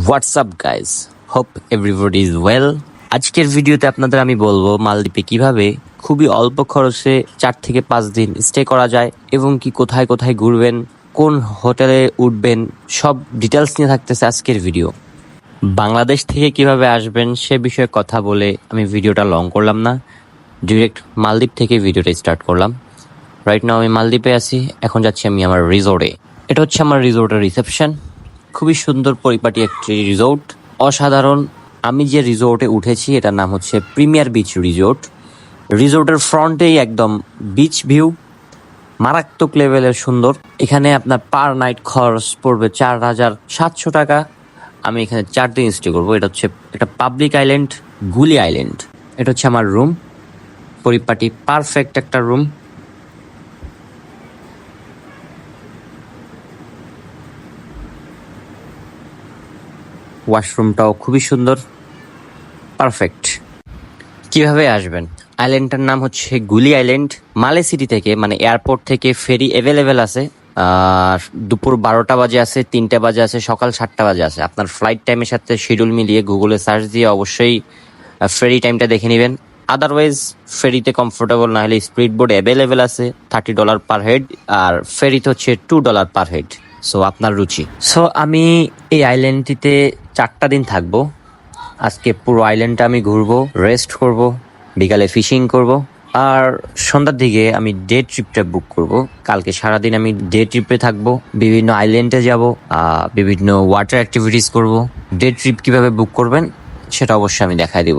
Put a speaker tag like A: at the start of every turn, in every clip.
A: WhatsApp guys hope everybody is well আজকের ভিডিওতে আপনাদের আমি বলব মালদ্বীপে কীভাবে খুবই অল্প খরচে চার থেকে পাঁচ দিন স্টে করা যায় এবং কি কোথায় কোথায় ঘুরবেন, কোন হোটেলে উঠবেন, সব ডিটেলস নিয়ে থাকতেছে আজকের ভিডিও। বাংলাদেশ থেকে কীভাবে আসবেন সে বিষয়ে কথা বলে আমি ভিডিওটা লং করলাম না ডিরেক্ট মালদ্বীপ থেকে ভিডিওটা স্টার্ট করলাম। রাইট নাও আমি মালদ্বীপে আছি, এখন যাচ্ছি আমি আমার রিসোর্টে এটা হচ্ছে আমার রিসোর্টের রিসেপশন খুবই সুন্দর পরিপাটি একটি রিসোর্ট। অসাধারণ। আমি যে রিসোর্টে উঠেছি, এটার নাম হচ্ছে প্রিমিয়ার বিচ রিসোর্ট। রিসোর্টের ফ্রন্টেই একদম বিচ ভিউ মারাত্মক লেভেলের সুন্দর। এখানে আপনার পার নাইট খরচ পড়বে চার হাজার সাতশো টাকা। আমি এখানে চার দিন স্টে করব। এটা হচ্ছে একটা পাবলিক আইল্যান্ড গুলি আইল্যান্ড এটা হচ্ছে আমার রুম পরিপাটি পারফেক্ট একটা রুম ওয়াশরুমটাও খুবই সুন্দর। পারফেক্ট। কীভাবে আসবেন? আইল্যান্ডটার নাম হচ্ছে গুলি আইল্যান্ড মালে সিটি থেকে মানে এয়ারপোর্ট থেকে ফেরি অ্যাভেলেবেল আছে। আর দুপুর বারোটা বাজে আছে, তিনটা বাজে আছে, সকাল সাতটা বাজে আছে। আপনার ফ্লাইট টাইমের সাথে শিডিউল মিলিয়ে গুগলে সার্চ দিয়ে অবশ্যই ফেরি টাইমটা দেখে নেবেন। আদারওয়াইজ ফেরিতে কমফোর্টেবল না হলে স্পিড বোর্ড অ্যাভেলেবেল আছে থার্টি ডলার পার হেড আর ফেরিতে হচ্ছে two dollar per head so আপনার রুচি। সো আমি এই আইল্যান্ডটিতে চারটা দিন থাকব। আজকে পুরো আইল্যান্ডটা আমি ঘুরবো রেস্ট করব, বিকালে ফিশিং করব, আর সন্ধ্যার দিকে আমি ডে ট্রিপটা বুক করব। কালকে সারাদিন আমি ডে ট্রিপে থাকব, বিভিন্ন আইল্যান্ডে যাব বিভিন্ন ওয়াটার অ্যাক্টিভিটিস করব। ডে ট্রিপ কীভাবে বুক করবেন, সেটা অবশ্যই আমি দেখাই দিব।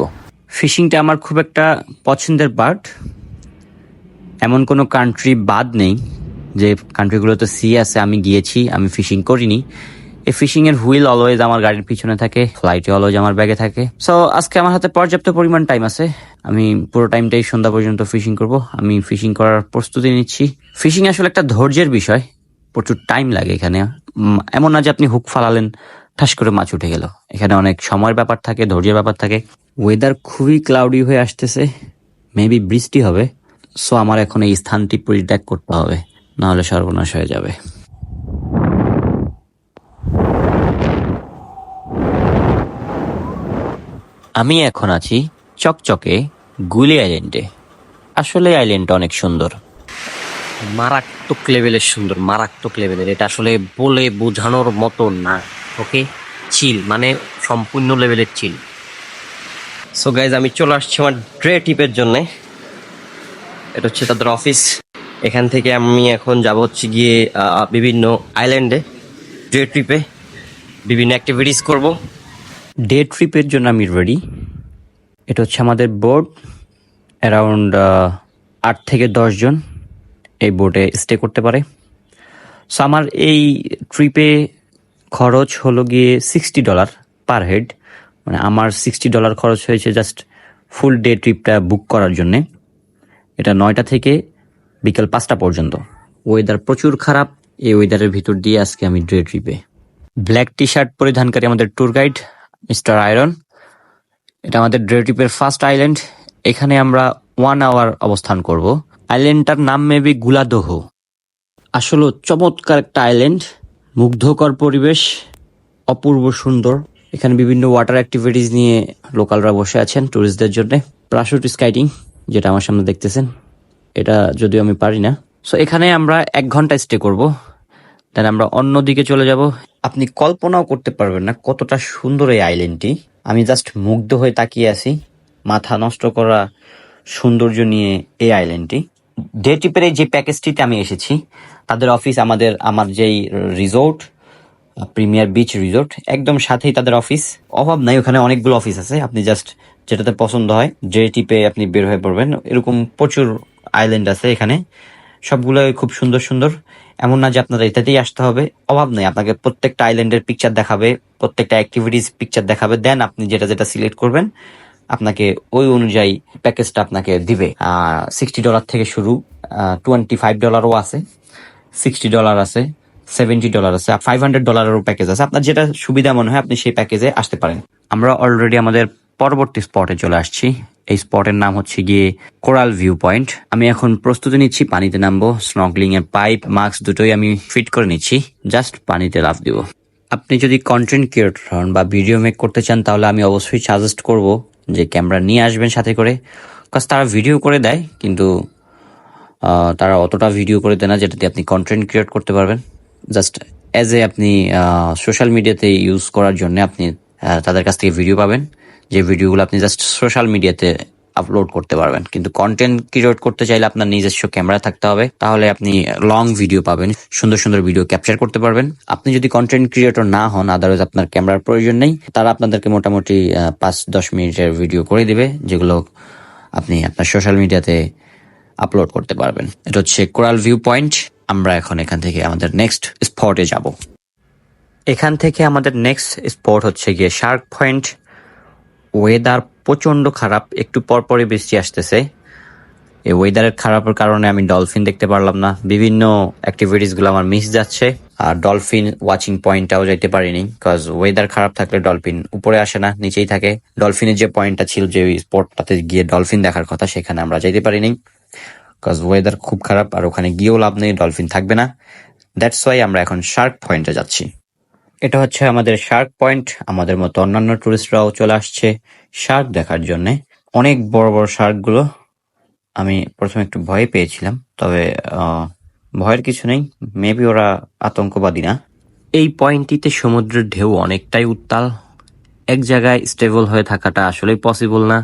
A: ফিশিংটা আমার খুব একটা পছন্দের পার্ট এমন কোনো কান্ট্রি বাদ নেই, যে কান্ট্রিগুলোতে সি আছে, আমি গিয়েছি, আমি ফিশিং করিনি। এই ফিশিং এর হুইল অলওয়েজ আমার গাড়ির পিছনে থাকে ফ্লাইটে অলওয়েজ আমার ব্যাগে থাকে। সো আজকে আমার হাতে পর্যাপ্ত পরিমাণ টাইম আছে। আমি পুরো টাইমটাই সন্ধ্যা পর্যন্ত ফিশিং করব। আমি ফিশিং করার প্রস্তুতি নিচ্ছি। ফিশিং আসলে একটা ধৈর্যের বিষয়। প্রচুর টাইম লাগে এখানে। এমন না যে আপনি হুক ফালালেন, ঠাস করে মাছ উঠে গেল। এখানে অনেক সময়ের ব্যাপার থাকে, ধৈর্যের ব্যাপার থাকে। ওয়েদার খুবই ক্লাউডি হয়ে আসতেছে। মেবি বৃষ্টি হবে। সো আমার এখন এই স্থানটি পরিত্যাগ করতে হবে। নাহলে সর্বনাশ হয়ে যাবে। আমি এখন আছি চকচকে গুলি আইল্যান্ডে। আসলে আইল্যান্ডটা অনেক সুন্দর। মারাত্মক লেভেলের সুন্দর, মারাত্মক লেভেলের। এটা আসলে বলে বোঝানোর মতো না, ওকে? চিল মানে সম্পূর্ণ লেভেলের চিল। সো গাইজ আমি চলে আসছি আমার ড্রে টিপের জন্যে। এটা হচ্ছে তাদের অফিস এখান থেকে আমি এখন যাব হচ্ছে গিয়ে বিভিন্ন আইল্যান্ডে ডে ট্রিপে বিভিন্ন অ্যাক্টিভিটিস করব। ডে ট্রিপের জন্য আমি রেডি এটা হচ্ছে আমাদের বোর্ড অ্যারাউন্ড আট থেকে দশ জন এই বোটে স্টে করতে পারে। সো আমার এই ট্রিপে খরচ হলো গিয়ে সিক্সটি ডলার পার হেড মানে আমার সিক্সটি ডলার খরচ হয়েছে জাস্ট ফুল ডে ট্রিপটা বুক করার জন্যে। এটা নয়টা থেকে বিকেল পাঁচটা পর্যন্ত। ওয়েদার প্রচুর খারাপ, এই ওয়েদারের ভিতর দিয়ে আজকে আমি ডে ট্রিপে ব্ল্যাক টি শার্ট পরিধানকারী আমাদের ট্যুর গাইড মিস্টার আয়রন। এটা আমাদের ডে ট্রিপের ফার্স্ট আইল্যান্ড। এখানে আমরা ওয়ান আওয়ার অবস্থান করব। আইল্যান্ডটার নাম মেবি গুলাদোহ। আসলে চমৎকার একটা আইল্যান্ড। মুগ্ধকর পরিবেশ, অপূর্ব সুন্দর। এখানে বিভিন্ন ওয়াটার অ্যাক্টিভিটিস নিয়ে লোকালরা বসে আছেন ট্যুরিস্টদের জন্য। প্রাশুট স্কাইটিং যেটা আমার সামনে দেখতেছেন। এটা যদিও আমি পারি না। সো এখানে আমরা এক ঘণ্টা স্টে করব। দেন আমরা অন্য দিকে চলে যাব। আপনি কল্পনাও করতে পারবেন না কতটা সুন্দর এই আইল্যান্ডটি। আমি জাস্ট মুগ্ধ হয়ে তাকিয়ে আছি, মাথা নষ্ট করা সৌন্দর্য নিয়ে এই আইল্যান্ডটি। ডে ট্রিপের যে প্যাকেজটিতে আমি এসেছি, তাদের অফিস আমাদের, আমার যেই রিসোর্ট প্রিমিয়ার বিচ রিসোর্ট একদম সাথেই তাদের অফিস অভাব নাই, ওখানে অনেকগুলো অফিস আছে, আপনি জাস্ট যেটাতে পছন্দ হয় ডে টিপে আপনি বের হয়ে পড়বেন। এরকম প্রচুর আইল্যান্ড আছে এখানে। সবগুলো খুব সুন্দর সুন্দর। এমন না যে আপনাদের এটাতেই আসতে হবে। অভাব নেই, আপনাকে প্রত্যেকটা আইল্যান্ডের পিকচার দেখাবে, প্রত্যেকটা অ্যাক্টিভিটিস পিকচার দেখাবে। দেন আপনি যেটা যেটা সিলেক্ট করবেন, আপনাকে ওই অনুযায়ী প্যাকেজটা আপনাকে দিবে। সিক্সটি ডলার থেকে শুরু টোয়েন্টি ফাইভ ডলারও আছে সিক্সটি ডলার আছে সেভেন্টি ডলার আছে ফাইভ হান্ড্রেড ডলারেরও প্যাকেজ আছে। আপনার যেটা সুবিধা মনে হয়, আপনি সেই প্যাকেজে আসতে পারেন। আমরা অলরেডি আমাদের পরবর্তী স্পটে চলে আসছি। এই স্পটের নাম হচ্ছে গিয়ে কোরাল ভিউ পয়েন্ট আমি এখন প্রস্তুতি নিচ্ছি, পানিতে নামবো স্নকলিং এর পাইপ, মাস্ক দুটোই আমি ফিট করে নিচ্ছি, জাস্ট পানিতে লাফ দিব। আপনি যদি কন্টেন্ট ক্রিয়েটর হন বা ভিডিও মেক করতে চান, তাহলে আমি অবশ্যই সাজেস্ট করব যে ক্যামেরা নিয়ে আসবেন সাথে করে কাজ তারা ভিডিও করে দেয়, কিন্তু তারা অতটা ভিডিও করে দেয় না যেটাতে আপনি কন্টেন্ট ক্রিয়েট করতে পারবেন। জাস্ট অ্যাজ এ আপনি সোশ্যাল মিডিয়াতে ইউজ করার জন্য আপনি তাদের কাছ থেকে ভিডিও পাবেন। যে ভিডিওগুলো আপনি জাস্ট সোশ্যাল মিডিয়াতে আপলোড করতে পারবেন। কিন্তু কন্টেন্ট ক্রিয়েট করতে চাইলে আপনার নিজস্ব ক্যামেরা থাকতে হবে। তাহলে আপনি লং ভিডিও পাবেন, সুন্দর সুন্দর ভিডিও ক্যাপচার করতে পারবেন। আপনি যদি কন্টেন্ট ক্রিয়েটর না হন আদারওয়াইজ আপনার ক্যামেরার প্রয়োজন নেই। তারা আপনাদেরকে মোটামুটি পাঁচ দশ মিনিটের ভিডিও করে দিবে, যেগুলো আপনি আপনার সোশ্যাল মিডিয়াতে আপলোড করতে পারবেন। এটা হচ্ছে কোরাল ভিউ পয়েন্ট আমরা এখন এখান থেকে আমাদের নেক্সট স্পটে যাব। এখান থেকে আমাদের নেক্সট স্পট হচ্ছে গিয়ে শার্ক পয়েন্ট ওয়েদার প্রচণ্ড খারাপ, একটু পরপরই বৃষ্টি আসতেছে। এই ওয়েদারের খারাপের কারণে আমি ডলফিন দেখতে পারলাম না। বিভিন্ন অ্যাক্টিভিটিসগুলো আমার মিস যাচ্ছে। আর ডলফিন ওয়াচিং পয়েন্টটাও যাইতে পারিনি কজ ওয়েদার খারাপ থাকলে ডলফিন উপরে আসে না, নিচেই থাকে। ডলফিনের যে পয়েন্টটা ছিল, যে স্পটটাতে গিয়ে ডলফিন দেখার কথা, সেখানে আমরা যাইতে পারিনি। কজ ওয়েদার খুব খারাপ, আর ওখানে গিয়েও লাভ নেই ডলফিন থাকবে না। দ্যাটস ওয়াই আমরা এখন শার্ক পয়েন্টে যাচ্ছি। এটা হচ্ছে আমাদের শার্ক পয়েন্ট আমাদের মতো অন্যান্য টুরিস্টরাও চলে আসছে শার্ক দেখার জন্য। অনেক বড় বড় শার্কগুলো আমি প্রথমে একটু ভয় পেয়েছিলাম, তবে ভয়ের কিছু নেই। মেবি ওরা আতঙ্কবাদী না। এই পয়েন্টটিতে সমুদ্রের ঢেউ অনেকটাই উত্তাল। এক জায়গায় স্টেবল হয়ে থাকাটা আসলেই পসিবল না।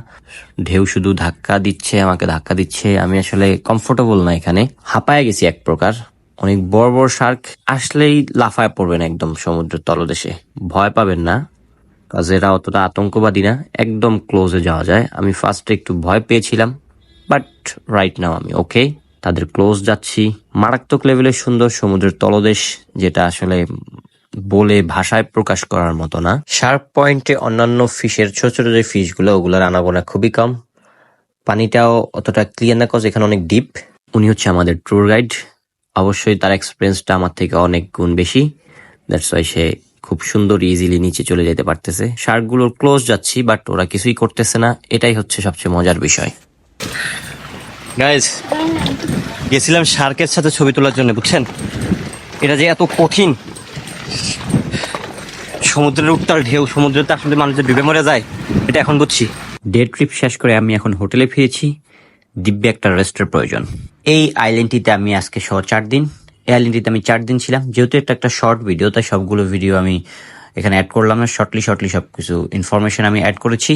A: ঢেউ শুধু ধাক্কা দিচ্ছে, আমাকে ধাক্কা দিচ্ছে। আমি আসলে কমফোর্টেবল না এখানে। হাঁপায় গেছি এক প্রকার। অনেক বড় বড় শার্ক আসলেই লাফায় পড়বেন একদম সমুদ্রের তলদেশে। ভয় পাবেন না। কাজ এরা অতটা আতঙ্কবাদী না। একদম ক্লোজে যাওয়া যায়। আমি ফার্স্টে একটু ভয় পেয়েছিলাম বাট রাইট নাও আমি ওকে তাদের ক্লোজ যাচ্ছি। মারাত্মক লেভেলের সুন্দর সমুদ্রের তলদেশ, যেটা আসলে বলে ভাষায় প্রকাশ করার মতো না। শার্প পয়েন্টে অন্যান্য ফিশের ছোট ছোট যে ফিশগুলো, ওগুলোর আনাগোনা খুবই কম। পানিটাও অতটা ক্লিয়ার না কজ এখানে অনেক ডিপ উনি হচ্ছে আমাদের ট্যুর গাইড অবশ্যই তার এক্সপিরিয়েন্সটা আমার থেকে অনেক গুণ বেশি। দ্যাটস ওয়াই সে খুব সুন্দর ইজিলি নিচে চলে যেতে পারতেছে। শার্কগুলোর ক্লোজ যাচ্ছি বাট ওরা কিছুই করতেছে না। এটাই হচ্ছে সবচেয়ে মজার বিষয়। গাইজ গেছিলাম শার্কের সাথে ছবি তোলার জন্য, বুঝছেন? এটা যে এত কঠিন। সমুদ্রের উত্তাল ঢেউ সমুদ্রেতে আসলে মানুষের ডুবে মরে যায়, এটা এখন বুঝছি। ডে ট্রিপ শেষ করে আমি এখন হোটেলে ফিরেছি। দিব্যে একটা রেস্টের প্রয়োজন। এই আইল্যান্ডটিতে আমি আজকে সহ চার দিন। এই আইল্যান্ডটিতে আমি চার দিন ছিলাম। যেহেতু একটা একটা শর্ট ভিডিও তাই সবগুলো ভিডিও আমি এখানে অ্যাড করলাম না। শর্টলি শর্টলি সব কিছু ইনফরমেশন আমি অ্যাড করেছি।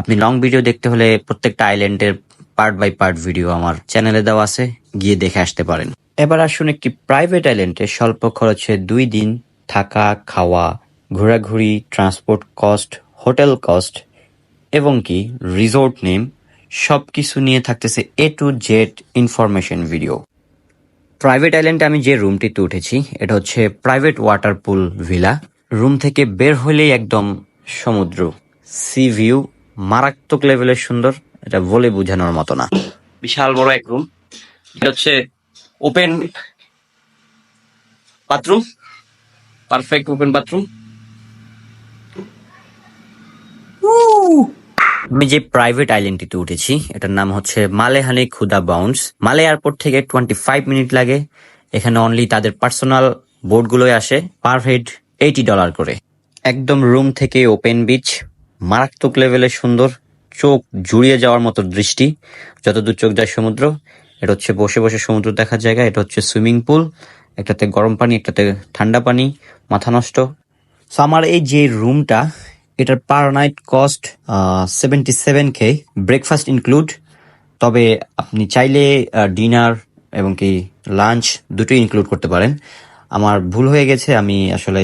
A: আপনি লং ভিডিও দেখতে হলে প্রত্যেকটা আইল্যান্ডের পার্ট বাই পার্ট ভিডিও আমার চ্যানেলে দেওয়া আছে। গিয়ে দেখে আসতে পারেন। এবার আসুন একটি প্রাইভেট আইল্যান্ডে স্বল্প খরচে দুই দিন থাকা, খাওয়া, ঘোরাঘুরি ট্রান্সপোর্ট কস্ট হোটেল কস্ট এবং কি রিসোর্ট নেম সবকিছু নিয়ে থাকতেছে A to Z information video private আইল্যান্ডে আমি যে রুমটিতে উঠেছি, এটা হচ্ছে private water pool villa room থেকে বের হলেই একদম সমুদ্র সি ভিউ মারাত্মক লেভেলের সুন্দর, এটা বলে বোঝানোর মতো না। বিশাল বড় এক রুম এটা হচ্ছে open bathroom perfect open bathroom আমি যে প্রাইভেট আইল্যান্ডটিতে উঠেছি, এটার নাম হচ্ছে মালেহানি খুদা বাউন্স মালে এয়ারপোর্ট থেকে টোয়েন্টি ফাইভ মিনিট লাগে। এখানে অনলি তাদের পার্সোনাল বোর্ডগুলোই আসে পার হেড এইটি ডলার করে। একদম রুম থেকে ওপেন বিচ মারাত্মক লেভেলের সুন্দর, চোখ জুড়িয়ে যাওয়ার মতো দৃষ্টি। যতদূর চোখ যায় সমুদ্র, এটা হচ্ছে বসে বসে সমুদ্র দেখার জায়গা, এটা হচ্ছে সুইমিং পুল একটাতে গরম পানি, একটাতে ঠান্ডা পানি, মাথা নষ্ট। সো আমার এই যে রুমটা এটার per night cost seventy seven K breakfast include তবে আপনি চাইলে ডিনার এবং কি লাঞ্চ দুটোই ইনক্লুড করতে পারেন। আমার ভুল হয়ে গেছে, আমি আসলে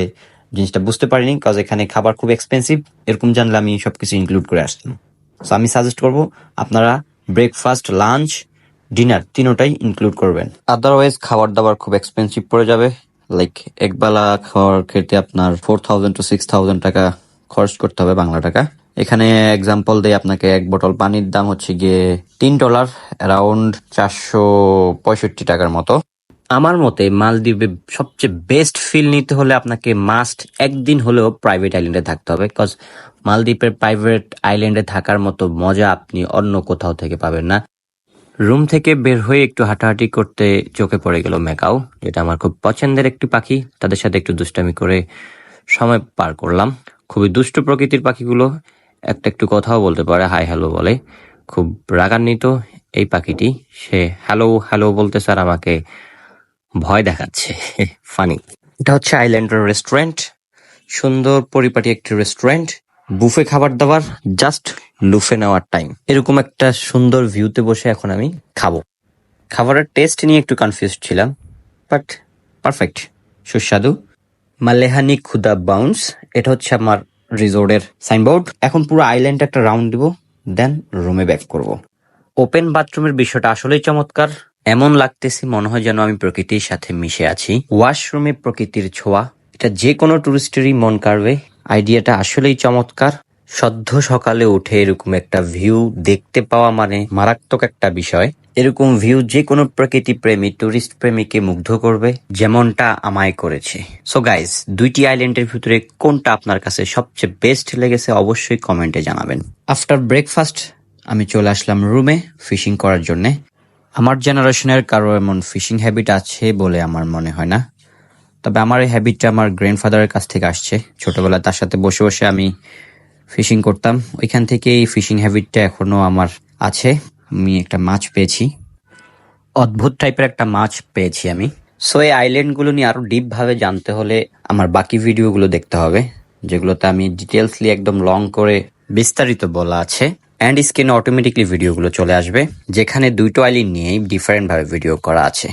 A: জিনিসটা বুঝতে পারিনি কাজ এখানে খাবার খুব এক্সপেন্সিভ এরকম জানলে আমি সব কিছু ইনক্লুড করে আসতাম। সো আমি সাজেস্ট করব, আপনারা ব্রেকফাস্ট লাঞ্চ ডিনার তিনোটাই ইনক্লুড করবেন। আদারওয়াইজ খাবার দাবার খুব এক্সপেন্সিভ পড়ে যাবে। লাইক একবেলা খাওয়ার ক্ষেত্রে আপনার four thousand to six thousand টাকা খরচ করতে হবে বাংলা টাকা। এখানে এক্সাম্পল দেই আপনাকে, এক বোতল পানির দাম হচ্ছে গিয়ে তিন ডলার অ্যারাউন্ড চারশো পঁয়ষট্টি টাকার মতো। আমার মতে মালদ্বীপে সবচেয়ে বেস্ট ফিল নিতে হলে আপনাকে মাস্ট একদিন হলেও প্রাইভেট আইল্যান্ডে থাকতে হবে বিকজ মালদ্বীপের প্রাইভেট আইল্যান্ডে থাকার মতো মজা আপনি অন্য কোথাও থেকে পাবেন না। রুম থেকে বের হয়ে একটু হাঁটাহাঁটি করতে চোখে পড়ে গেল মেকাও যেটা আমার খুব পছন্দের একটি পাখি। তাদের সাথে একটু দুষ্টামি করে সময় পার করলাম। খুবই দুষ্ট প্রকৃতির পাখিগুলো একটা একটু কথাও বলতে পারে, হাই হ্যালো বলে। খুব রাগান্বিত এই পাখিটি। সে হ্যালো হ্যালো বলতে স্যার আমাকে ভয় দেখাচ্ছে। ফানি। এটা হচ্ছে আইল্যান্ডের রেস্টুরেন্ট। সুন্দর পরিপাটি একটি রেস্টুরেন্ট। বুফে খাবার দাবার, জাস্ট লুফে নেওয়ার টাইম। এরকম একটা সুন্দর ভিউতে বসে এখন আমি খাব। খাবারের টেস্ট নিয়ে একটু কনফিউজ ছিলাম বাট পারফেক্ট সুস্বাদু। মালেহানি খুদা বাউন্স, এটা হচ্ছে আমার রিসোর্টের সাইনবোর্ড। এখন পুরো আইল্যান্ড একটা রাউন্ড দিব, দেন রুমে ব্যাক করব। ওপেন বাথরুমের বিষয়টা আসলেই চমৎকার। এমন লাগতেছে মনে হয় যেন আমি প্রকৃতির সাথে মিশে আছি। ওয়াশরুমে প্রকৃতির ছোঁয়া, এটা যে কোনো টুরিস্টেরই মন কাড়বে। আইডিয়াটা আসলেই চমৎকার। সদ্য সকালে উঠে এরকম একটা ভিউ দেখতে পাওয়া মানে মারাত্মক একটা বিষয়। এরকম ভিউ যে কোনো প্রকৃতি প্রেমী টুরিস্ট প্রেমীকে মুগ্ধ করবে, যেমনটা আমায় করেছে। সো গাইজ দুইটি আইল্যান্ডের ভিতরে কোনটা আপনার কাছে সবচেয়ে বেস্ট লেগেছে অবশ্যই কমেন্টে জানাবেন। আফটার ব্রেকফাস্ট আমি চলে আসলাম রুমে ফিশিং করার জন্যে। আমার জেনারেশনের কারও এমন ফিশিং হ্যাবিট আছে বলে আমার মনে হয় না। তবে আমার এই হ্যাবিটটা আমার গ্র্যান্ডফাদারের কাছ থেকে আসছে। ছোটবেলায় তার সাথে বসে বসে আমি ফিশিং করতাম। ওইখান থেকে এই ফিশিং হ্যাবিটটা এখনও আমার আছে। আমি একটা মাছ পেয়েছি। অদ্ভুত টাইপের একটা মাছ পেয়েছি আমি। সো এই আইল্যান্ডগুলো নিয়ে আরও ডিপভাবে জানতে হলে আমার বাকি ভিডিওগুলো দেখতে হবে, যেগুলোতে আমি ডিটেলসলি একদম লং করে বিস্তারিত বলা আছে। অ্যান্ড স্ক্রিনে অটোমেটিকলি ভিডিওগুলো চলে আসবে, যেখানে দুইটো আইল্যান্ড নিয়েই ডিফারেন্টভাবে ভিডিও করা আছে।